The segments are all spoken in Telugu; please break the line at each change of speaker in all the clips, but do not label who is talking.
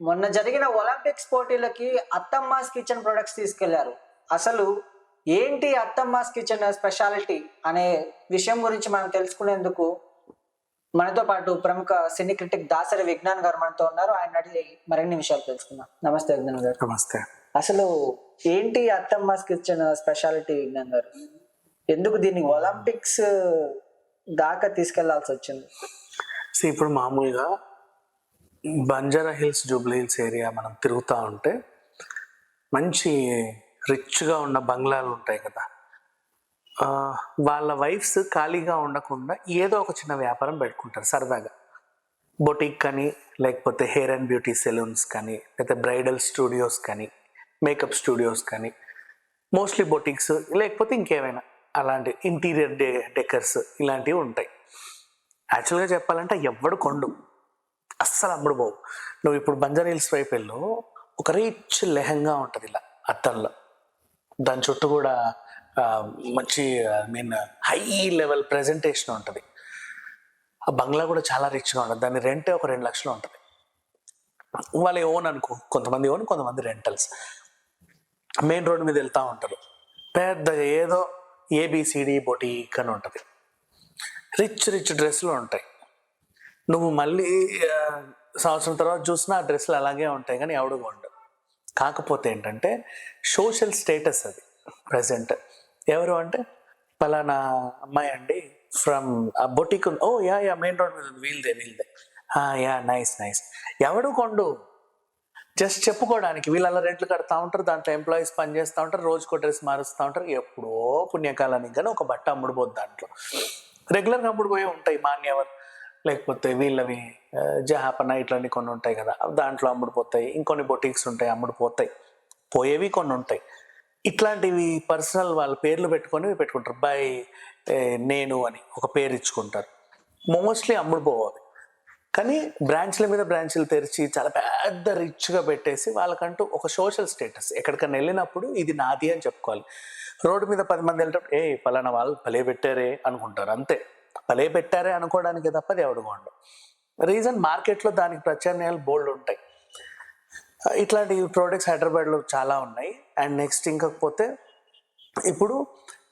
మొన్న జరిగిన ఒలింపిక్స్ పోటీలకి అత్తమ్మాస్ కిచెన్ ప్రొడక్ట్స్ తీసుకెళ్ళారు. అసలు ఏంటి అత్తమ్మాస్ కిచెన్ స్పెషాలిటీ అనే విషయం గురించి మనం తెలుసుకునేందుకు మనతో పాటు ప్రముఖ సినీ క్రిటిక్ దాసరి విజ్ఞాన్ గారు మనతో ఉన్నారు. ఆయన అడిగి మరిన్ని విషయాలు తెలుసుకుందాం. నమస్తే విజ్ఞాన్ గారు.
నమస్తే.
అసలు ఏంటి అత్తమ్మాస్ కిచెన్ స్పెషాలిటీ విజ్ఞాన్ గారు? ఎందుకు దీన్ని ఒలింపిక్స్ దాకా తీసుకెళ్ళాల్సి వచ్చింది?
సో ఇప్పుడు మామూలుగా Banjara hills Jubilee hills area మనం తిరుగుతూ ఉంటే మంచి రిచ్గా ఉన్న బంగ్లాలు ఉంటాయి కదా. వాళ్ళ వైఫ్స్ ఖాళీగా ఉండకుండా ఏదో ఒక చిన్న వ్యాపారం పెట్టుకుంటారు సరదాగా. బొటిక్ కానీ లేకపోతే హెయిర్ అండ్ బ్యూటీ సెలూన్స్ కానీ లేకపోతే బ్రైడల్ స్టూడియోస్ కానీ మేకప్ స్టూడియోస్ కానీ మోస్ట్లీ బొటిక్స్ లేకపోతే ఇంకేమైనా అలాంటి ఇంటీరియర్ డే డెకర్స్ ఇలాంటివి ఉంటాయి. యాక్చువల్గా చెప్పాలంటే ఎవ్వడు కొండు. అస్సలు అమ్ముడు బాబు నువ్వు ఇప్పుడు బంజారా హిల్స్ వైపు వెళ్ళు ఒక రిచ్ లెహంగా ఉంటుంది ఇలా అద్దంలో. దాని చుట్టూ కూడా మంచి I mean high level presentation ఉంటుంది. ఆ బంగ్లా కూడా చాలా రిచ్గా ఉంటుంది. దాని రెంటే ఒక రెండు లక్షలు ఉంటుంది. వాళ్ళ ఓన్ అనుకో కొంతమంది ఓన్ కొంతమంది రెంటల్స్. మెయిన్ రోడ్ మీద వెళ్తూ ఉంటారు. పెద్దగా ఏదో ఏబిసిడి బొటీక్ అని ఉంటుంది రిచ్ రిచ్ డ్రెస్సులు ఉంటాయి. నువ్వు మళ్ళీ సంవత్సరం తర్వాత చూసినా ఆ డ్రెస్సులు అలాగే ఉంటాయి కానీ ఎవడు కొండు కాకపోతే ఏంటంటే సోషల్ స్టేటస్ అది ప్రజెంట్ ఎవరు అంటే పలానా అమ్మాయి అండి ఫ్రమ్ ఆ boutique oh yeah yeah main road మీద వీల్దే వీల్దే "ఆ, యా నైస్ నైస్ ఎవడు కొండు? జస్ట్ చెప్పుకోవడానికి. వీళ్ళు అలా రెంట్లు కడతా ఉంటారు దాంట్లో ఎంప్లాయీస్ పనిచేస్తూ ఉంటారు రోజుకో డ్రెస్ మారుస్తూ ఉంటారు. ఎప్పుడో పుణ్యకాలానికి కానీ ఒక బట్ట అమ్ముడుపోద్ది దాంట్లో. రెగ్యులర్గా అమ్ముడుపోయి ఉంటాయి మాన్యవర్. లేకపోతే వీళ్ళవి జహాపన ఇట్లాంటి కొన్ని ఉంటాయి కదా దాంట్లో అమ్ముడుపోతాయి. ఇంకొన్ని బొటిక్స్ ఉంటాయి అమ్ముడుపోతాయి. పోయేవి కొన్ని ఉంటాయి. ఇట్లాంటివి పర్సనల్ వాళ్ళ పేర్లు పెట్టుకొని పెట్టుకుంటారు. బై నేను అని ఒక పేరు ఇచ్చుకుంటారు. మోస్ట్లీ అమ్ముడుపోవాలి. కానీ బ్రాంచ్ల మీద బ్రాంచ్లు తెరిచి చాలా పెద్ద రిచ్గా పెట్టేసి వాళ్ళకంటూ ఒక సోషల్ స్టేటస్. ఎక్కడికైనా వెళ్ళినప్పుడు ఇది నాది అని చెప్పుకోవాలి. రోడ్డు మీద పది మంది వెళ్ళటప్పుడు ఏ పలానా వాళ్ళు భలే పెట్టారే అనుకుంటారు. అంతే. భలే పెట్టారే అనుకోవడానికి తప్ప అది ఎవడుకోండు రీజన్ మార్కెట్లో దానికి ప్రత్యామ్నాయాలు బోల్డ్ ఉంటాయి. ఇట్లాంటి ప్రోడక్ట్స్ హైదరాబాద్లో చాలా ఉన్నాయి. అండ్ నెక్స్ట్ ఇంకపోతే ఇప్పుడు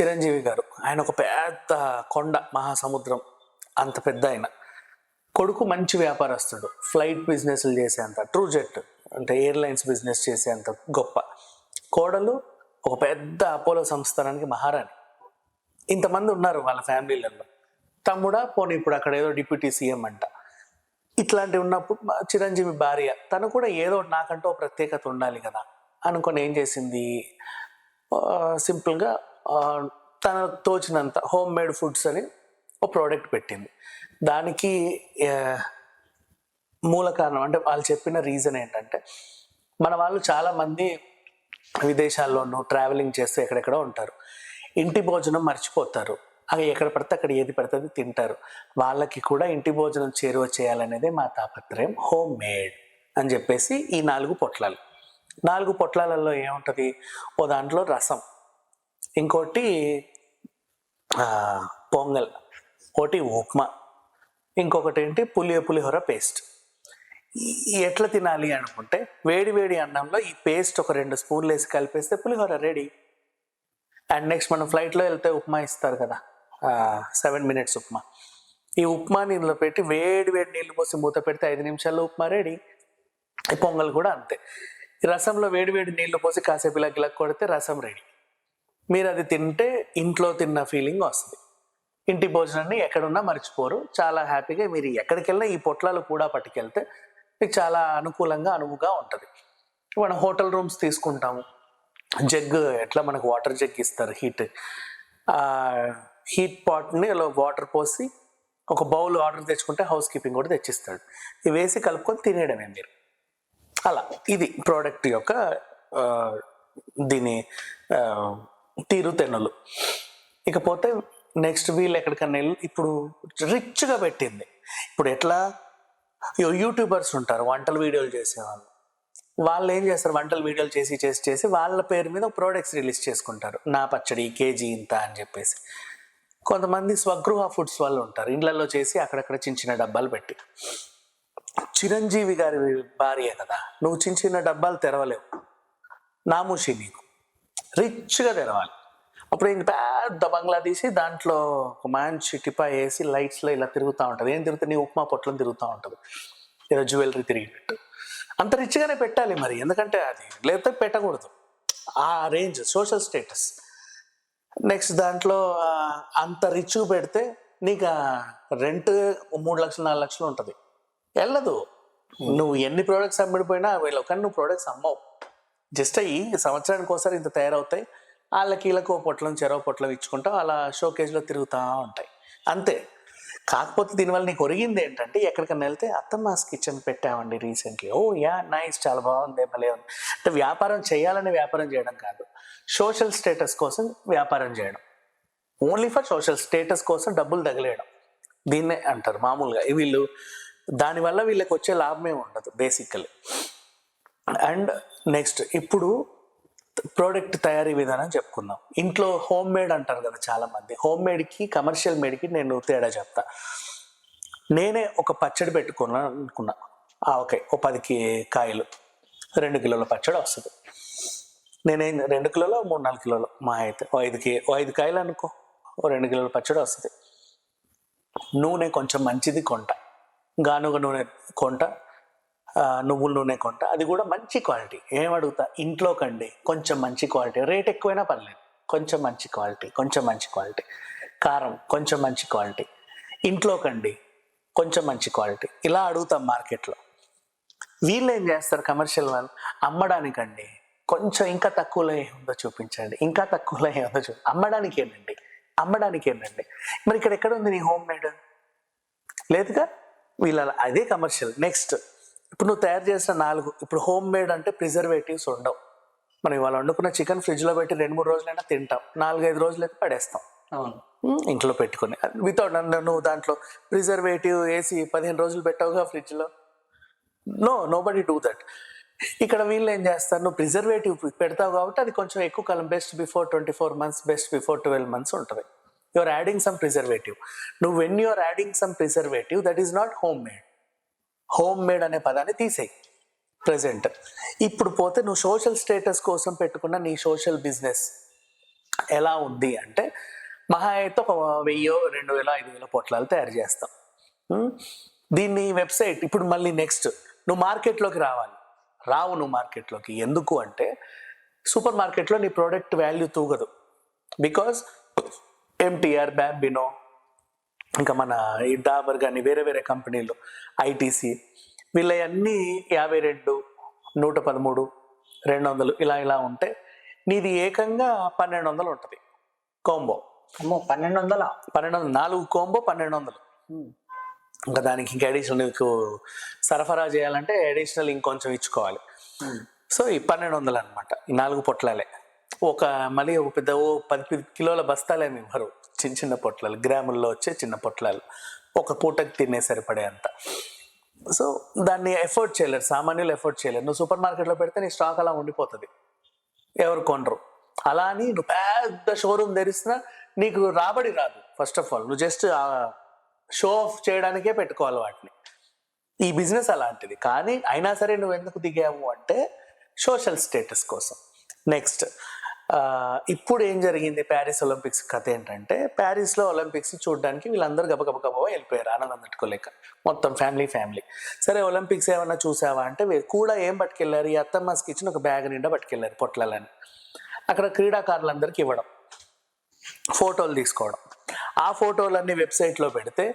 చిరంజీవి గారు ఆయన ఒక పెద్ద కొండ మహాసముద్రం అంత పెద్ద ఆయన. కొడుకు మంచి వ్యాపారస్తుడు ఫ్లైట్ బిజినెస్లు చేసేంత ట్రూ జెట్ అంటే ఎయిర్లైన్స్ బిజినెస్ చేసేంత గొప్ప. కోడలు ఒక పెద్ద అపోలో సంస్థానానికి మహారాణి. ఇంతమంది ఉన్నారు వాళ్ళ ఫ్యామిలీలలో తమ్ముడా పోనీ ఇప్పుడు అక్కడ ఏదో డిప్యూటీ సీఎం అంట. ఇట్లాంటివి ఉన్నప్పుడు చిరంజీవి భార్య తను కూడా ఏదో నాకంటూ ప్రత్యేకత ఉండాలి కదా అనుకొని ఏం చేసింది? సింపుల్గా తన తోచినంత హోమ్ మేడ్ ఫుడ్స్ అని ఒక ప్రోడక్ట్ పెట్టింది. దానికి మూల కారణం అంటే వాళ్ళు చెప్పిన రీజన్ ఏంటంటే మన వాళ్ళు చాలామంది విదేశాల్లోనూ ట్రావెలింగ్ చేస్తూ ఎక్కడెక్కడో ఉంటారు. ఇంటి భోజనం మర్చిపోతారు. అవి ఎక్కడ పడితే అక్కడ ఏది పడితే అది తింటారు. వాళ్ళకి కూడా ఇంటి భోజనం చేరువ చేయాలనేదే మా తాపత్రయం. హోమ్ మేడ్ అని చెప్పేసి ఈ నాలుగు పొట్లాలు. నాలుగు పొట్లాలలో ఏముంటుంది? ఓ దాంట్లో రసం. ఇంకోటి పొంగల్. ఒకటి ఉప్మా. ఇంకొకటి ఏంటి? పులియ పులిహోర పేస్ట్. ఈ ఎట్లా తినాలి అనుకుంటే వేడి వేడి అన్నంలో ఈ పేస్ట్ ఒక రెండు స్పూన్లు వేసి కలిపేస్తే పులిహోర రెడీ. అండ్ నెక్స్ట్ మనం ఫ్లైట్లో వెళ్తే ఉప్మా ఇస్తారు కదా. Seven minutes upma. ఈ ఉప్మా నీళ్ళలో పెట్టి వేడి వేడి నీళ్ళు పోసి మూత పెడితే ఐదు నిమిషాల్లో ఉప్మా రెడీ పొంగల్ కూడా అంతే. ఈ రసంలో వేడి వేడి నీళ్ళు పోసి కాసేపు ఇలా గిలక్ కొడితే రసం రెడీ మీరు అది తింటే ఇంట్లో తిన్న ఫీలింగ్ వస్తుంది. ఇంటి భోజనాన్ని ఎక్కడున్నా మర్చిపోరు. చాలా హ్యాపీగా మీరు ఎక్కడికి వెళ్ళినా ఈ పొట్లాలు కూడా పట్టుకెళ్తే మీకు చాలా అనుకూలంగా అనువుగా ఉంటుంది. మనం హోటల్ రూమ్స్ తీసుకుంటాము. జగ్ ఎట్లా మనకు వాటర్ జగ్ ఇస్తారు హీట్. హీట్ పాట్ని అలా వాటర్ పోసి ఒక బౌల్ ఆర్డర్ తెచ్చుకుంటే హౌస్ కీపింగ్ కూడా తెచ్చిస్తాడు. ఇవి వేసి కలుపుకొని తినేయడమే మీరు. అలా ఇది ప్రోడక్ట్ యొక్క దీని ఆ, తీరు తెన్నులు. ఇకపోతే నెక్స్ట్ వీళ్ళు ఎక్కడికన్నా వెళ్ళి ఇప్పుడు రిచ్గా పెట్టింది. ఇప్పుడు ఎట్లా? యూట్యూబర్స్ ఉంటారు వంటల వీడియోలు చేసేవాళ్ళు. వాళ్ళు ఏం చేస్తారు? వంటల వీడియోలు చేసి చేసి చేసి వాళ్ళ పేరు మీద ప్రోడక్ట్స్ రిలీజ్ చేసుకుంటారు. నా పచ్చడి కేజీ ఇంత అని చెప్పేసి. కొంతమంది స్వగృహ ఫుడ్స్ వాళ్ళు ఉంటారు. ఇండ్లలో చేసి అక్కడక్కడ చిన్న చిన్న డబ్బాలు పెట్టి. చిరంజీవి గారి భార్య కదా నువ్వు చిన్న చిన్న డబ్బాలు తెరవలేవు. నామూషి నీకు. రిచ్గా తెరవాలి. అప్పుడు ఇంక పెద్ద బంగ్లా తీసి దాంట్లో ఒక మంచి టిపా వేసి లైట్స్లో ఇలా తిరుగుతూ ఉంటుంది. ఏం తిరుగుతుంది? నీ ఉప్మా పొట్లం తిరుగుతూ ఉంటుంది. ఏదో జ్యువెలరీ తిరిగినట్టు. అంత రిచ్గానే పెట్టాలి మరి. ఎందుకంటే అది లేకపోతే పెట్టకూడదు. ఆ రేంజ్ సోషల్ స్టేటస్. నెక్స్ట్ దాంట్లో అంత రిచ్ పెడితే నీకు రెంట్ మూడు లక్షలు నాలుగు లక్షలు ఉంటుంది. వెళ్ళదు. నువ్వు ఎన్ని ప్రోడక్ట్స్ అమ్మిడిపోయినా వీళ్ళు కానీ నువ్వు ప్రోడక్ట్స్ అమ్మవు. జస్ట్ ఈ సంవత్సరానికి ఒకసారి ఇంత తయారవుతాయి. వాళ్ళకి వీళ్ళకి ఓ పొట్లం చెరవ పొట్లం ఇచ్చుకుంటాం అలా షోకేజ్లో తిరుగుతూ ఉంటాయి. అంతే. కాకపోతే దీనివల్ల నీకు ఒరిగింది ఏంటంటే ఎక్కడికైనా వెళ్తే అత్తమ్మాస్ కిచెన్ పెట్టామండి రీసెంట్లీ ఓ యా నైస్ చాలా బాగుంది భలే ఉంది. అంటే వ్యాపారం చేయాలని వ్యాపారం చేయడం కాదు. సోషల్ స్టేటస్ కోసం వ్యాపారం చేయడం. ఓన్లీ ఫర్ సోషల్ స్టేటస్ కోసం డబ్బులు తగిలేయడం. దీన్నే అంటారు మామూలుగా. వీళ్ళు దానివల్ల వీళ్ళకి వచ్చే లాభమే ఉండదు బేసికలీ అండ్ నెక్స్ట్ ఇప్పుడు ప్రోడక్ట్ తయారీ విధానం చెప్పుకుందాం. ఇంట్లో హోమ్ మేడ్ అంటారు కదా చాలా మంది హోమ్ మేడ్కి కమర్షియల్ మేడ్కి నేను తేడా చెప్తా. నేనే ఒక పచ్చడి పెట్టుకున్నా అనుకున్నా ఆ, ఓకే ఓ పదికి కాయలు రెండు కిలోల పచ్చడి వస్తుంది. నేనేం రెండు కిలోలో మూడు నాలుగు కిలోలు మా అయితే ఓ ఐదుకి ఓ ఐదు కాయలు అనుకో ఓ రెండు కిలోల పచ్చడి వస్తుంది. నూనె కొంచెం మంచిది కొంట. గానుగ నూనె కొంట నువ్వుల నూనె కొంట. అది కూడా మంచి క్వాలిటీ. ఏం అడుగుతా? ఇంట్లో కండి కొంచెం మంచి క్వాలిటీ. రేట్ ఎక్కువైనా పర్లేదు. కొంచెం మంచి క్వాలిటీ. కొంచెం మంచి క్వాలిటీ. కారం కొంచెం మంచి క్వాలిటీ. ఇంట్లో కండి కొంచెం మంచి క్వాలిటీ. ఇలా అడుగుతాం మార్కెట్లో. వీళ్ళు ఏం చేస్తారు కమర్షియల్ వాళ్ళు? అమ్మడానికండి. కొంచెం ఇంకా తక్కువలో ఏముందో చూపించండి. ఇంకా తక్కువలో ఏముందో చూ అమ్మడానికి ఏంటండి అమ్మడానికి ఏంటండి మరి ఇక్కడ ఎక్కడ ఉంది నీ హోమ్ మేడ్? లేదుగా? వీళ్ళ అదే కమర్షియల్. నెక్స్ట్. ఇప్పుడు నువ్వు తయారు చేసిన నాలుగు ఇప్పుడు హోమ్ మేడ్ అంటే ప్రిజర్వేటివ్స్ ఉండవు. మనం ఇవాళ వండుకున్న చికెన్ ఫ్రిడ్జ్లో పెట్టి రెండు మూడు రోజులైనా తింటాం. నాలుగైదు రోజులైతే పడేస్తాం.
అవును.
ఉమ్, ఇంట్లో పెట్టుకుని. వితౌట్ నువ్వు దాంట్లో ప్రిజర్వేటివ్ వేసి పదిహేను రోజులు పెట్టావుగా ఫ్రిడ్జ్లో. No no buddy do that ఇక్కడ వీళ్ళు ఏం చేస్తారు? నువ్వు ప్రిజర్వేటివ్ పెడతావు కాబట్టి అది కొంచెం ఎక్కువ కాలం best before twenty four months best before twelve months ఉంటుంది యువర్ యాడింగ్ సమ్ ప్రిజర్వేటివ్ నువ్వు when you're adding some preservative that is not homemade homemade అనే పదాన్ని తీసేయి. ప్రజెంట్ ఇప్పుడు పోతే నువ్వు సోషల్ స్టేటస్ కోసం పెట్టుకున్న నీ సోషల్ బిజినెస్ ఎలా ఉంది అంటే మహా అయితే ఒక వెయ్యో రెండు వేల ఐదు వేల పొట్లాలు తయారు చేస్తాం. దీన్ని వెబ్సైట్ ఇప్పుడు మళ్ళీ నెక్స్ట్ నువ్వు మార్కెట్లోకి రావాలి. రావు నువ్వు మార్కెట్లోకి ఎందుకు అంటే సూపర్ మార్కెట్లో నీ ప్రోడక్ట్ వాల్యూ తూగదు. బికాస్ ఎంటీఆర్ బ్యాంబినో ఇంకా మన ఈ డాబర్ కానీ వేరే వేరే కంపెనీలు ఐటీసీ వీళ్ళవన్నీ యాభై రెండు నూట పదమూడు రెండు వందలు ఇలా ఇలా ఉంటే నీది ఏకంగా పన్నెండు వందలు ఉంటుంది కాంబో.
అమ్మో పన్నెండు వందల?
పన్నెండు వందలు. నాలుగు కాంబో పన్నెండు వందలు. ఇంకా దానికి ఇంకా అడిషనల్ నీకు సరఫరా చేయాలంటే అడిషనల్ ఇంకొంచెం ఇచ్చుకోవాలి. సో ఈ పన్నెండు వందలు అనమాట ఈ నాలుగు పొట్లాలే. ఒక మళ్ళీ ఒక పెద్ద ఓ పది కిలోల బస్తాలేమి ఇవ్వరు. చిన్న చిన్న పొట్లాలు గ్రాముల్లో వచ్చే చిన్న పొట్లాలు. ఒక పూటకి తినే సరిపడే అంత. సో దాన్ని ఎఫోర్డ్ చేయలేరు సామాన్యులు ఎఫోర్డ్ చేయలేరు. నువ్వు సూపర్ మార్కెట్లో పెడితే నీ స్టాక్ అలా ఉండిపోతుంది. ఎవరు కొనరు. అలా అని నువ్వు పెద్ద షోరూమ్ తెరిచినా నీకు రాబడి రాదు. ఫస్ట్ ఆఫ్ ఆల్ నువ్వు జస్ట్ షో ఆఫ్ చేయడానికే పెట్టుకోవాలి వాటిని. ఈ బిజినెస్ అలాంటిది. కానీ అయినా సరే నువ్వు ఎందుకు దిగావు అంటే సోషల్ స్టేటస్ కోసం. నెక్స్ట్ ఇప్పుడు ఏం జరిగింది ప్యారిస్ ఒలింపిక్స్ కథ ఏంటంటే ప్యారిస్లో ఒలింపిక్స్ చూడడానికి వీళ్ళందరూ గబగబ వెళ్ళిపోయారు ఆనందం తట్టుకోలేక. మొత్తం ఫ్యామిలీ ఫ్యామిలీ. సరే ఒలింపిక్స్ ఏమన్నా చూసావా అంటే కూడా ఏం పట్టుకెళ్ళారు? ఈ అత్తమ్మస్ కిచెన్ ఒక బ్యాగ్ నిండా పట్టుకెళ్ళారు పొట్లాలని. అక్కడ క్రీడాకారులందరికీ ఇవ్వడం. ఫోటోలు తీసుకోవడం. ఆ ఫోటోలన్నీ వెబ్సైట్లో పెడితే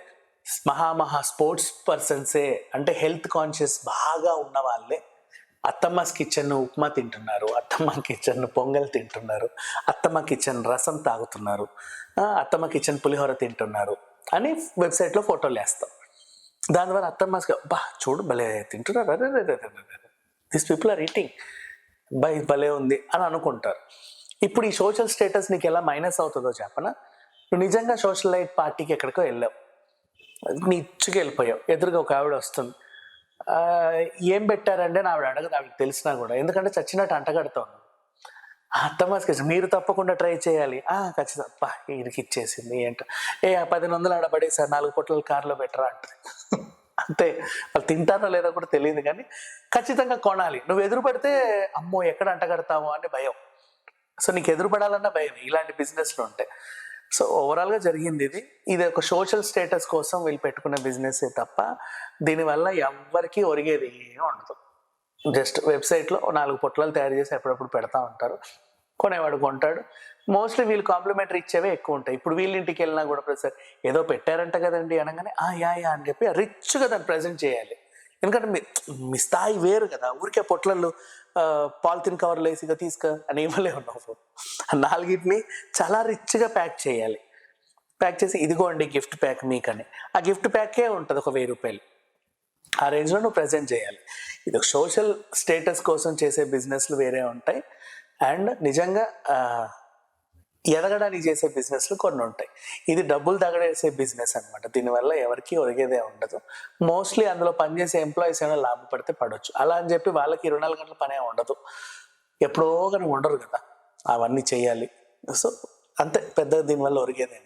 మహామహా స్పోర్ట్స్ పర్సన్సే అంటే హెల్త్ కాన్షియస్ బాగా ఉన్న వాళ్ళే అత్తమ్మ కిచెన్ ఉప్మా తింటున్నారు అత్తమ్మ కిచెన్ పొంగల్ తింటున్నారు అత్తమ్మ కిచెన్ రసం తాగుతున్నారు అత్తమ్మ కిచెన్ పులిహోర తింటున్నారు అని వెబ్సైట్లో ఫోటోలు వేస్తాం. దాని ద్వారా అత్తమ్మ బా చూడు భలే తింటున్నారు అరే this people are eating by భలే ఉంది అని అనుకుంటారు. ఇప్పుడు ఈ సోషల్ స్టేటస్ నీకు ఎలా మైనస్ అవుతుందో చెప్పనా? నువ్వు నిజంగా సోషల్ లైట్ పార్టీకి ఎక్కడికో వెళ్ళావు. నీ ఇచ్చుకు వెళ్ళిపోయావు ఎదురుగా ఒక ఆవిడ వస్తుంది. ఏం పెట్టారంటే నా ఆవిడ అడగదు ఆవిడకి తెలిసినా కూడా. ఎందుకంటే చచ్చినట్టు అంటగడతాను అత్తమ్మ అత్తమాస్కి మీరు తప్పకుండా ట్రై చేయాలి. ఆ ఖచ్చితంగా. అబ్బా వీడికి ఇచ్చేసింది ఏంట ఏ పది వందలు ఆడబడి నాలుగు పొట్ల కార్లో పెట్టరా అంటది అంతే. వాళ్ళు తింటారో లేదో కూడా తెలియదు కానీ ఖచ్చితంగా కొనాలి. నువ్వు ఎదురు పడితే అమ్మో ఎక్కడ అంటగడతావు అని భయం. సో నీకు ఎదురుపడాలన్న భయం ఇలాంటి బిజినెస్లు ఉంటాయి సో ఓవరాల్గా జరిగింది ఇది. ఇది ఒక సోషల్ స్టేటస్ కోసం వీళ్ళు పెట్టుకున్న బిజినెస్ తప్ప దీనివల్ల ఎవ్వరికీ ఒరిగేది ఏమీ ఉండదు. జస్ట్ వెబ్సైట్లో నాలుగు పొట్లాలు తయారు చేసి ఎప్పుడప్పుడు పెడతా ఉంటారు. కొనేవాడు కొంటాడు. మోస్ట్లీ వీళ్ళు కాంప్లిమెంటరీ ఇచ్చేవే ఎక్కువ ఉంటాయి. ఇప్పుడు వీళ్ళ ఇంటికి వెళ్ళినా కూడా ప్రసాద్ ఏదో పెట్టారంట కదండి అనగానే ఆ యా యా అని చెప్పి రిచ్గా దాన్ని ప్రజెంట్ చేయాలి. ఎందుకంటే మీ మీ స్థాయి వేరు కదా. ఊరికే పొట్లల్లో పాలిథిన్ కవర్లు వేసిగా తీసుక అని ఇవ్వలే ఉన్నావు ఆ నాలుగిటిని చాలా రిచ్గా ప్యాక్ చేయాలి. ప్యాక్ చేసి ఇదిగోండి గిఫ్ట్ ప్యాక్ మీకని. ఆ గిఫ్ట్ ప్యాకే ఉంటుంది ఒక వెయ్యి రూపాయలు. ఆ రేంజ్లో నువ్వు ప్రజెంట్ చేయాలి. ఇది ఒక సోషల్ స్టేటస్ కోసం చేసే బిజినెస్లు వేరే ఉంటాయి. అండ్ నిజంగా ఎదగడానికి చేసే బిజినెస్లు కొన్ని ఉంటాయి. ఇది డబ్బులు తగడేసే బిజినెస్ అనమాట దీనివల్ల ఎవరికి ఒరిగేదే ఉండదు. మోస్ట్లీ అందులో పనిచేసే ఎంప్లాయీస్ ఏమైనా లాభపడితే పడవచ్చు అలా అని చెప్పి వాళ్ళకి ఇరవై నాలుగు గంటల పనే ఉండదు. ఎప్పుడో కానీ ఉండరు కదా. అవన్నీ చేయాలి. సో అంతే. పెద్దగా దీనివల్ల ఒరిగేదే